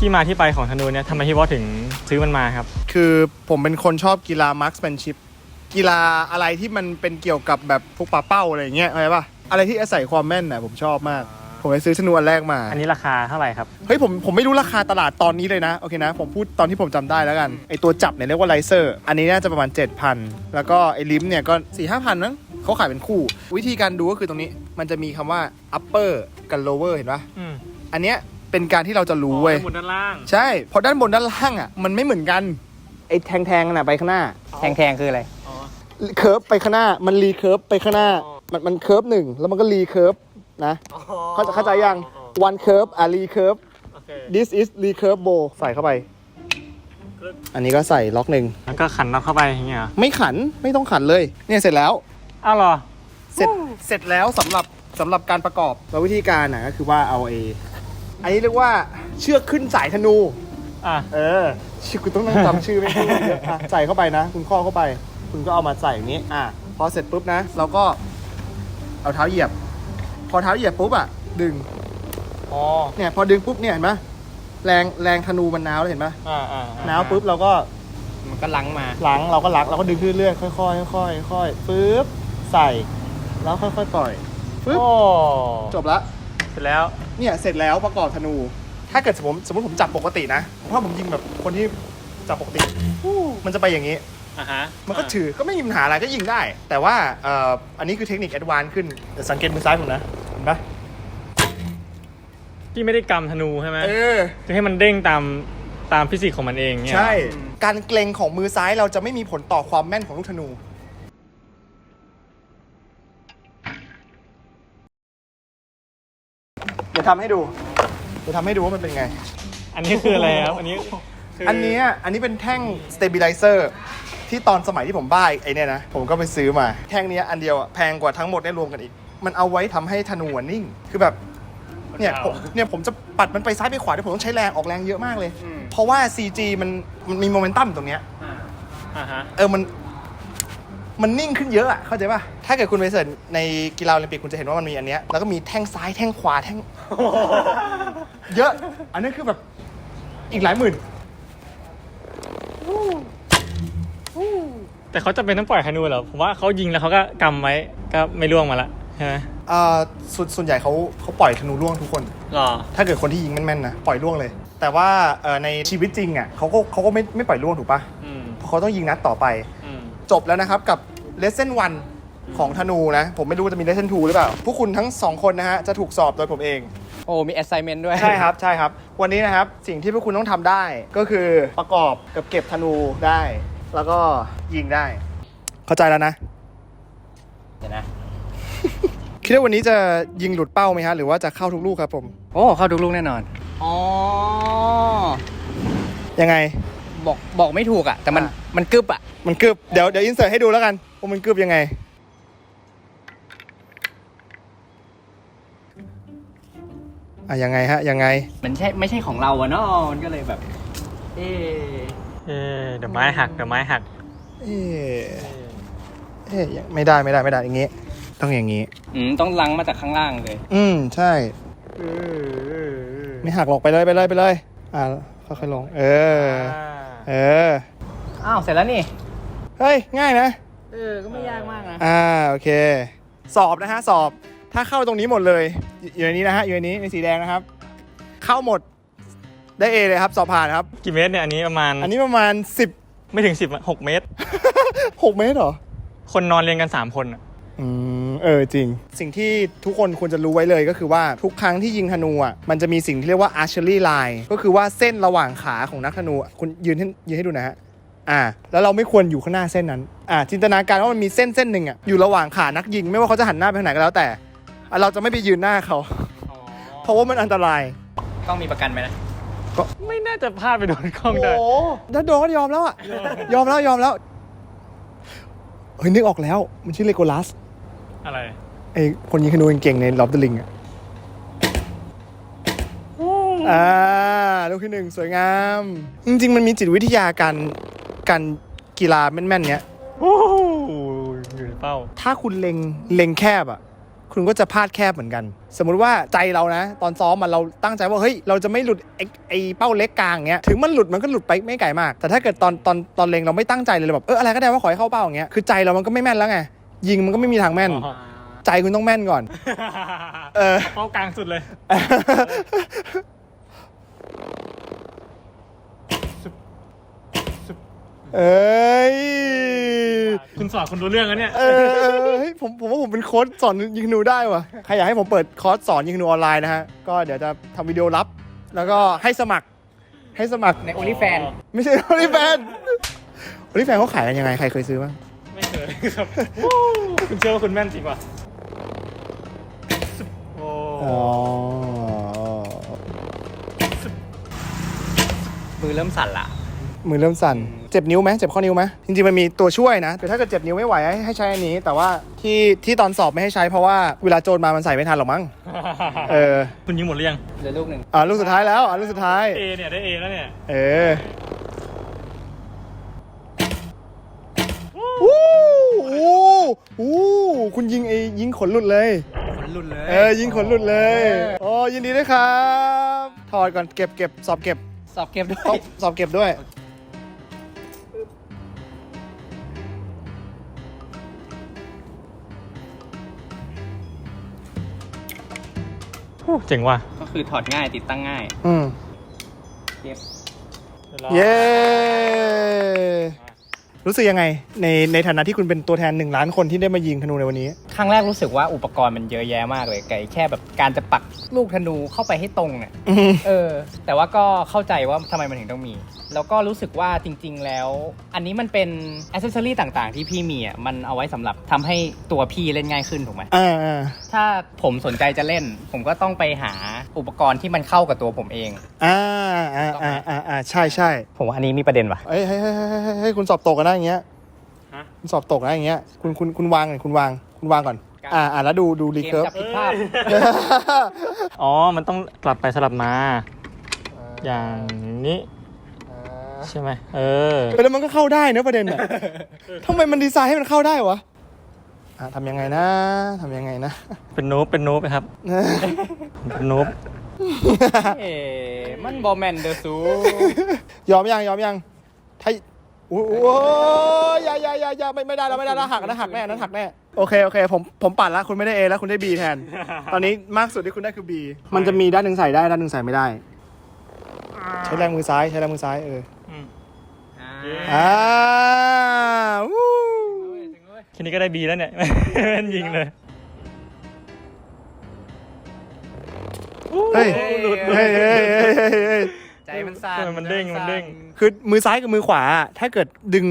ที่มาที่ไปของธนูเนี่ยทำไมพี่บอสถึงซื้อมันมาครับ คือผมเป็นคนชอบกีฬามาร์คส a ปนชิพกีฬาอะไรที่มันเป็นเกี่ยวกับแบบพวกปลาเป้าอะไรอย่างเงี้ยอะไรป่ะอะไรที่อาศัยความแม่นน่ะผมชอบมาก ผมไปซื้อธนูอันแรกมา อันนี้ราคาเท่าไหร่ครับ เฮ้ยผมผมไม่รู้ราคาตลาดตอนนี้เลยนะ โอเคนะ ผมพูดตอนที่ผมจำได้แล้วกัน ไอตัวจับเนี่ยเรียกว่าไลเซอร์ อันนี้น่าจะประมาณ 7,000 แล้วก็ไอลิมเนี่ยก็4 5 0 0 0มั้งเขาขายเป็นคู่ วิธีการดูก็คือตรงนี้ มันจะมีคำว่า upper กับ lower เห็นปะอืม อันเนี้ย เป็นการที่เราจะรู้เว้ยหมุนด้านล่าง ใช่เพราะด้านบนด้านล่างอะมันไม่เหมือนกันไอแทงแทงๆน่ะไปข้างหน้าแทงๆคืออะไร อ๋อ เคิร์ฟไปข้างหน้า มันรีเคิร์ฟไปข้างหน้า อ๋อ มันมันเคิร์ฟหนึ่งแล้วมันก็รีเคิร์ฟนะเข้าเข้าใจยัง one curve อะรีเคิร์ฟ โอเค this is recurve bow ใส่เข้าไปอันนี้ก็ใส่ล็อกหนึ่งแล้วก็ขันน็อตเข้าไปอย่างเงี้ยเหรอไม่ขันไม่ต้องขันเลย เนี่ยเสร็จแล้ว อ้าวเหรอ เสร็จเสร็จแล้วสำหรับสำหรับการประกอบแล้ววิธีการนะก็คือว่าเอาเอ อันนี้เรียกว่าเชือกขึ้นสายธนู อะ เออชื่อคุณต้องนั่งจำชื่อไม่ได้เยอะอะใส่เข้าไปนะ คุณข้อเข้าไป คุณก็เอามาใส่อย่างนี้ อะ พอเสร็จปุ๊บนะ เราก็เอาเท้าเหยียบ พอเท้าเหยียบปุ๊บอะ ดึง อ๋อ เนี่ย พอดึงปุ๊บเนี่ยเห็นไหมแรงแรงธนูมันน้าวเลยเห็นไหมอ่าอ่าน้าวปุ๊บเราก็มันก็ลังมา หลังเราก็ลักเราก็ดึงขึ้นเรื่อยๆค่อยๆค่อยๆค่อยๆปึ๊บใส่ แล้วค่อยๆปล่อยปึ๊บโอ้จบละ เสร็จแล้วเนี่ยเสร็จแล้วประกอบธนู ถ้าเกิดสมมติสมมติผมจับปกตินะถ้าผมยิงแบบคนที่จับปกติ มันจะไปอย่างนี้ อะฮะมันก็ถือก็ไม่มีปัญหาอะไรก็ยิงได้ แต่ว่าเอ่ออันนี้คือเทคนิคแอดวานซ์ขึ้นเดี๋ยวสังเกตมือซ้ายผมนะเห็นปะพี่ไม่ได้กำธนูใช่ไหมเออจะให้มันเด้งตามตามฟิสิกส์ของมันเองเนี่ยใช่ การเกรงของมือซ้ายเราจะไม่มีผลต่อความแม่นของลูกธนู เดี๋ยวทำให้ดูเดี๋ยวทำให้ดูว่ามันเป็นไง อันนี้คืออะไรครับ อันนี้คือันเนี้ยอันนี้เป็นแท่ง stabilizer ที่ตอนสมัยที่ผมบ้าไอ้เนี่ยนะ ผมก็ไปซื้อมา แท่งเนี้ยอันเดียวอะแพงกว่าทั้งหมดได้รวมกันอีก มันเอาไว้ทำให้ธนูอะนิ่ง คือแบบเนี่ยผมเนี่ยผมจะปัดมันไปซ้ายไปขวาเดี๋ยวผมต้องใช้แรงออกแรงเยอะมากเลยเพราะว่า CG มันมันมีโมเมนตัมตรงเนี้ย อ่าฮะ เออ มัน มันนิ่งขึ้นเยอะอะเข้าใจป่ะ ถ้าเกิดคุณไปเสิร์ชในกีฬาโอลิมปิกคุณจะเห็นว่ามันมีอันเนี้ยแล้วก็มีแท่งซ้ายแท่งขวาแท่ง เยอะ อันนี้คือแบบอีกหลายหมื่น แต่เขาจะเป็นต้องปล่อยธนูเหรอผมว่าเขายิงแล้วเขาก็กำไว้ก็ไม่ร่วงมาละใช่ไหมอ่าส่วนส่วนใหญ่เขาเขาปล่อยธนูร่วงทุกคน หรอ ถ้าเกิดคนที่ยิงแม่นๆนะปล่อยร่วงเลย แต่ว่าเอ่อในชีวิตจริงอะเขาก็เขาก็ไม่ไม่ปล่อยร่วงถูกปะอืมเพราะเขาต้องยิงนัดต่อไป อืม จบแล้วนะครับกับ lesson 1ของธนูนะ ผมไม่รู้ว่าจะมี lesson 2หรือเปล่า พวกคุณทั้งสองคนนะฮะ จะถูกสอบโดยผมเอง โอ้ มี assignment ด้วย ใช่ครับ ใช่ครับ วันนี้นะครับ สิ่งที่พวกคุณต้องทำได้ก็คือประกอบกับเก็บธนูได้ แล้วก็ยิงได้ เข้าใจแล้วนะ เดี๋ยวนะ คิดว่าวันนี้จะยิงหลุดเป้าไหมฮะ หรือว่าจะเข้าทุกลูกครับผม โอ้ เข้าทุกลูกแน่นอน อ๋อ ยังไง บอกบอกไม่ถูกอะ แต่มันอะ มันกึบอะ มันกึบ เดี๋ยวเดี๋ยวอินเสิร์ตให้ดูแล้วกัน ว่ามันกึบยังไง อะยังไงฮะ ยังไง มันใช่ไม่ใช่ของเราอะเนาะมันก็เลยแบบ เอ๊ะเอ๊ะเดี๋ยวไม้หักเดี๋ยวไม้หักเอ๊ะเอ๊ะยังไม่ได้ไม่ได้ไม่ได้อย่างงี้ ต้องอย่างงี้ อืมต้องลังมาจากข้างล่างเลย อืมใช่ไม่หักหรอกไปเลยไปเลยไปเลย อ่าค่อยๆลง เออ เออ อ้าว เสร็จแล้วนี่ เฮ้ย ง่ายนะ เออ ก็ไม่ยากมากนะ อ่าโอเค สอบนะฮะสอบถ้าเข้าตรงนี้หมดเลยอยู่ในนี้นะฮะอยู่ในนี้ในสีแดงนะครับ เข้าหมดได้เอเลยครับสอบผ่านครับ กี่เมตรเนี่ยอันนี้ประมาณอันนี้ประมาณ10ไม่ถึงสิบหกเมตร6เมตรเหรอ คนนอนเรียงกันสามคนอะอืมเออจริง สิ่งที่ทุกคนควรจะรู้ไว้เลยก็คือว่าทุกครั้งที่ยิงธนูอะมันจะมีสิ่งที่เรียกว่า archery line ก็คือว่าเส้นระหว่างขาของนักธนูอะคุณยืนให้ยืนให้ดูนะฮะ อ่าแล้วเราไม่ควรอยู่ข้างหน้าเส้นนั้นอ่าจินตนาการว่ามันมีเส้นเส้นหนึ่งอะอยู่ระหว่างขานักยิง ไม่ว่าเขาจะหันหน้าไปทางไหนก็แล้วแต่อะเราจะไม่ไปยืนหน้าเขา เพราะว่ามันอันตรายต้องมีประกันไหมนะ ไม่น่าจะพลาดไปโดนกล้องได้ โอ้ถ้าโดนก็ยอมแล้วอะยอมแล้วยอมแล้วเฮ้ยนึกออกแล้ว มันชื่อเลโกลัสอะไรไอคนยิงธนูเก่งๆในล็อบเดลิงอะอ่าลูกที่หนึ่งสวยงาม จริง ๆ มันมีจิตวิทยาการ การกีฬาแม่นๆเนี้ยโอ้โหอยู่ในเป้า ถ้าคุณเล็งเล็งแคบอะ คุณก็จะพลาดแคบเหมือนกัน สมมุติว่าใจเรานะ ตอนซ้อมมันเราตั้งใจว่าเฮ้ยเราจะไม่หลุดไอ้ไอ้เป้าเล็กกลางเงี้ยถึงมันหลุดมันก็หลุดไปไม่ไกลมาก แต่ถ้าเกิดตอนตอนตอนเล็งเราไม่ตั้งใจเลยเราแบบเอออะไรก็ได้ว่าขอให้เข้าเป้าอย่างเงี้ยคือใจเรามันก็ไม่แม่นแล้วไงยิงมันก็ไม่มีทางแม่นอ๋อใจคุณต้องแม่นก่อน เออ เป้ากลางสุดเลย เอ้ยคุณสอนคุณรู้เรื่องแล้วเนี่ยเออเออเฮ้ยผมผมว่าผมเป็นโค้ชสอนยิงธนูได้ว่ะใครอยากให้ผมเปิดคอร์สสอนยิงธนูออนไลน์นะฮะก็เดี๋ยวจะทำวิดีโอลับ แล้วก็ให้สมัครให้สมัครในโอลิแฟนไม่ใช่โอลิแฟนโอลิแฟนเขาขายกันยังไงใครเคยซื้อบ้างไม่เคยครับคุณเชื่อว่าคุณแม่นจริงป่ะโอ้อ๋อมือเริ่มสั่นละมือเริ่มสั่น เจ็บนิ้วไหมเจ็บข้อนิ้วไหมจริงๆมันมีตัวช่วยนะแต่ถ้าเกิดเจ็บนิ้วไม่ไหวให้ให้ใช้อันนี้ แต่ว่าที่ที่ตอนสอบไม่ให้ใช้เพราะว่าเวลาโจรมามันใส่ไม่ทันหรอกมั้งเออคุณยิงหมดหรือยังเหลือลูกหนึ่งอ่าลูกสุดท้ายแล้วอ่าลูกสุดท้ายเอเนี่ยได้เอแล้วเนี่ยเออวู้วู้วู้คุณยิงไอ้ยิงขนหลุดเลยขนหลุดเลยเออยิงขนหลุดเลยโอ้ยินดีด้วยครับ ถอดก่อนเก็บเก็บสอบเก็บสอบเก็บด้วสอยบสอบเก็บด้วย โอ้เจ๋งว่ะ ก็คือถอดง่ายติดตั้งง่ายอืมเก็บเย้รู้สึกยังไงในในฐานะที่คุณเป็นตัวแทนหนึ่งล้านคนที่ได้มายิงธนูในวันนี้ค รั้งแรกรู้สึกว่าอุปกรณ์มันเยอะแยะมากเลยไก่แค่แบบการจะปักลูกธนูเข้าไปให้ตรงเนี่ยอืมเออ แต่ว่าก็เข้าใจว่าทำไมมันถึงต้องมี แล้วก็รู้สึกว่าจริง ๆ แล้ว อันนี้มันเป็นอ c เซสซอรี่ต่างๆ ที่พี่มีอะมันเอาไว้สำหรับทำให้ตัวพี่เล่นง่ายขึ้นถูกไหม อ่าอ่าถ้าผมสนใจจะเล่น ผมก็ต้องไปหาอุปกรณ์ที่มันเข้ากับตัวผมเอง อ่าอ่าอ่าอ่าอ่าใช่ใช่ผมว่าอันนี้มีประเด็นว่ะเฮ้ยเฮ้ยเฮ้ยเฮ้ยเฮ้ยเฮ้ยคุณสอบตกกันนะอย่างเงี้ยฮะ คุณสอบตกนะอย่างเงี้ยคุณคุณคุณวางก่อนคุณวาง คุณวางก่อนครับอ่าอ่าแล้วดูดูรีเกมเคิร์ฟจับผิดพลาดอ๋อ มันต้องกลับไปสลับมา อย่างนี้ ใช่ไหมเออเออแล้วมันก็เข้าได้นะประเด็นอะทำไมมันดีไซน์ให้มันเข้าได้วะอะทำยังไงนะทำยังไงนะ เป็นนูบเป็นนูบนะครับ เป็นนูบเอ๋มันบอแมนเดอร์ซูยอมยังยอมยังถ้าโอ้โหอย่าอย่าอย่าอย่าไม่ไม่ได้แล้วไม่ได้แล้วหักนะหักแน่นั้นหักแน่ โอเค โอเค ผม ผมปัดแล้วคุณไม่ได้ A แล้วคุณได้ B แทน ตอนนี้มากสุดที่คุณได้คือ B มันจะมีด้านหนึ่งใส่ได้ ด้านหนึ่งใส่ไม่ได้ ใช้แรงมือซ้าย ใช้แรงมือซ้าย เอออืมอ่าวู้แค่นี้ก็ได้บีแล้วเนี่ยแม่นยิงเลยเฮ้ยหลุดเลเฮ้ยยเฮ้ยเฮ้ยเฮ้ยเฮ้ยใจมันสั่นทำไมมันเด้ง มันเด้ง คือมือซ้ายกับมือขวา ถ้าเกิดดึง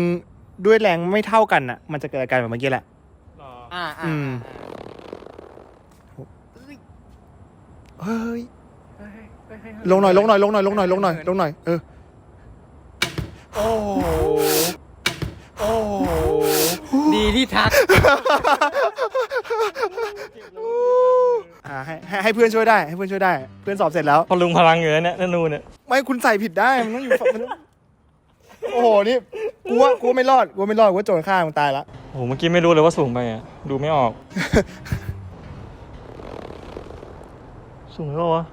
ด้วยแรงไม่เท่ากันอะ มันจะเกิดอาการแบบเมื่อกี้แหละ อ่าอือ่ามเฮ้ย ลงหน่อยลงหน่อยลงหน่อยลงหน่อยลงหน่อยลงหน่อยเออ โอ้โหโอ้โหดีที่ทัก อ่าให้ให้ให้เพื่อนช่วยได้ให้เพื่อนช่วยได้ เพื่อนสอบเสร็จแล้วพอลุงพลังอยู่แล้วเนี่ยธนูเนี่ย ไม่คุณใส่ผิดได้ มันต้องอยู่ฝั่งมันต้อง โอ้โหนี่กูว่ากูว่าไม่รอดกูว่าไม่รอดกูว่าโจรฆ่ามึงตายละโอ้โหเมื่อกี้ไม่รู้เลยว่าสูงไปอะ ดูไม่ออก สูงหรือเปล่าวะ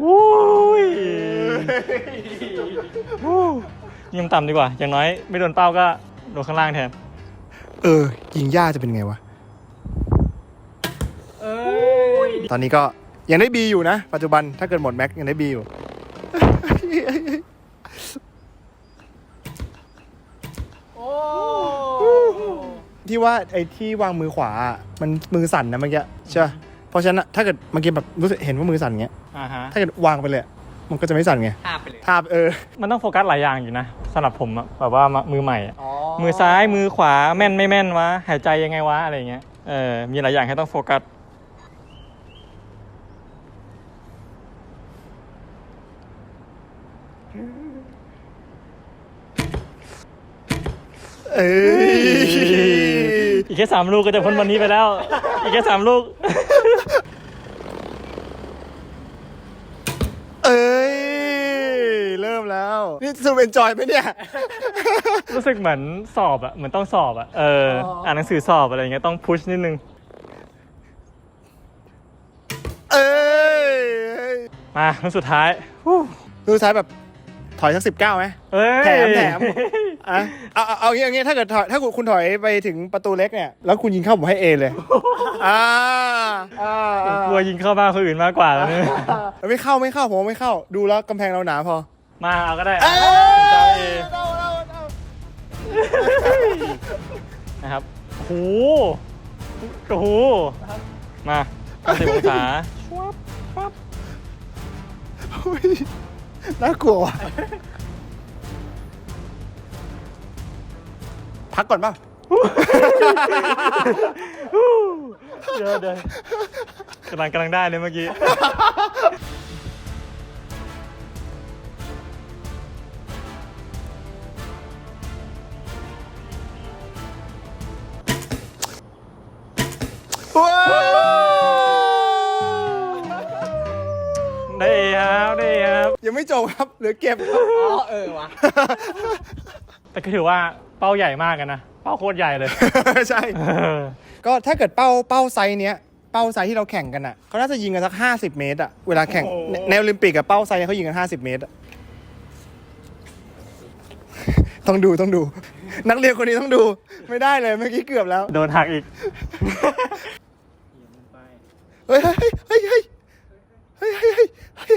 โอ้ยโอ้ยิงต่ำดีกว่า อย่างน้อยไม่โดนเป้าก็โดนข้างล่างแทน เออยิงย่าจะเป็นไงวะ ตอนนี้ก็ ยังได้บีอยู่นะ ปัจจุบันถ้าเกิดหมดแม็กยังได้บีอยู่ที่ว่าไอ้ที่วางมือขวาอะมันมือสั่นนะเมื่อกี้ใช่ปะเพราะฉะนั้นอะถ้าเกิดเมื่อกี้แบบรู้สึกเห็นว่ามือสั่นเงี้ย อ่าฮะถ้าเกิดวางไปเลยอะมันก็จะไม่สั่นไงภาพไปเลยภาพเออ มันต้องโฟกัสหลายอย่างอยู่นะสำหรับผมอะแบบว่ามือใหม่อะมือซ้ายมือขวาแม่นไม่แม่นวะหายใจยังไงวะอะไรเงี้ยเออมีหลายอย่างให้ต้องโฟกัส เอ้ย อีกแค่สามลูกก็จะพ้นวันนี้ไปแล้ว อีกแค่สามลูก เอ้ย เริ่มแล้ว นี่นี่สรุปเอนจอยไหมเนี่ย รู้สึกเหมือนสอบอะเหมือนต้องสอบอะเอออออ่านหนังสือสอบอะไรเงี้ยต้องพุชนิดนึง เอ้ยมาครั้งสุดท้ายฮู้ ดูซ้ายแบบ ถอยสักสิบเก้าไหมเอ้ยแถมแถมอะเอาเอาเอาอย่างงี้เอางี้ถ้าเกิดถอยถ้าคุณคุณถอยไปถึงประตูเล็กเนี่ยแล้วคุณยิงเข้าผมให้เอเลยอ่าอ่าผมอ่ากลัวยิงเข้าบ้านคนอื่นมากกว่าแล้วเนี่ยไม่เข้าไม่เข้าผมว่าไม่เข้าดูแล้วกำแพงเราหนาพอ มาเอาก็ได้เอ้ผมจะเอาเอเอาเอาเอานะครับโอ้โหโอ้โหมา90องศาชวับวับเฮ้ย น่ากลัวว่ะพักก่อนป่ะ เดี๋ยวเดี๋ยวกำลังกำลังได้เลยเมื่อกี้ ยังไม่จบครับเหลือเก็บอ๋อเออวะแต่ก็ถือว่าเป้าใหญ่มากกันนะ เป้าโคตรใหญ่เลย ใช่ เออก็ถ้าเกิดเป้าเป้าไซส์เนี้ยเป้าไซส์ที่เราแข่งกันอะเขาน่าจะยิงกันสักห้าสิบเมตรอะเวลาแข่งในในโอลิมปิกกับเป้าไซส์เนี่ยเขายิงกันห้าสิบเมตรอะต้องดูต้องดู นักเรียนคนนี้ต้องดู ไม่ได้เลยเมื่อกี้เกือบแล้วโดนหักอีก เฮ้ยเฮ้ยเฮ้ยเฮ้ยเฮ้ยเฮ้ยเฮ้ย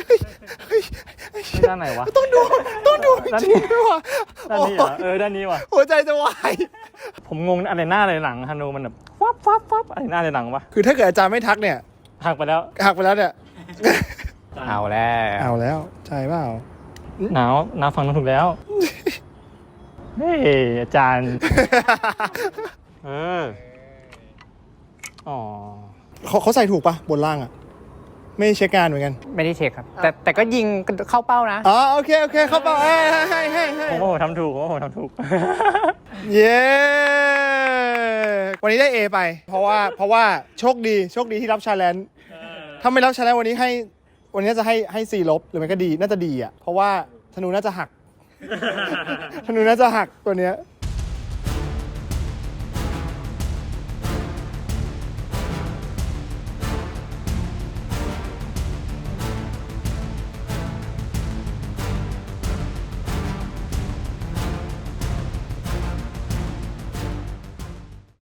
เฮ้ยเฮ้ยเฮ้ยเฮ้ย ด้านไหนวะ ต้องดูต้องดูจด้านรินี้งด้วยว่ะด้านนี้เหรอเออด้านนี้ว่ะหัวใจจะวายผมงงอะไรหน้าอะไรหลังฮานูมันแบบฟับฟับฟับอะไรหน้าอะไรหลังวะคือถ้าเกิดอาจารย์ไม่ทักเนี่ยหักไปแล้วหักไปแล้วเนี่ยเอาแล้วเอาแล้วใช่เปล่าหนาวหนาวฟังถูกแล้วเฮ้ยอาจารย์เอออ๋อเขาเขาใส่ถูกปะบนล่างอะ ไม่เช็คงานเหมือนกัน ไม่ได้เช็คครับ แต่แต่ก็ยิงเข้าเป้านะ อ๋อโอเคโอเคเข้าเปล่าเฮ้ยเฮ้ยเฮ้ยเฮ้ยผมว่าผมทำถูกผมว่าผมทำถูก เย้วันนี้ได้ A ไป เพราะว่าเพราะว่าโชคดีโชคดีที่รับชาเลนจ์ถ้าไม่รับชาเลนจ์วันนี้ให้ วันนี้จะให้ให้ C ลบหรือไม่ก็ดีน่าจะดีอะเพราะว่าธนูน่าจะหักธนูน่าจะหักตัวเนี้ย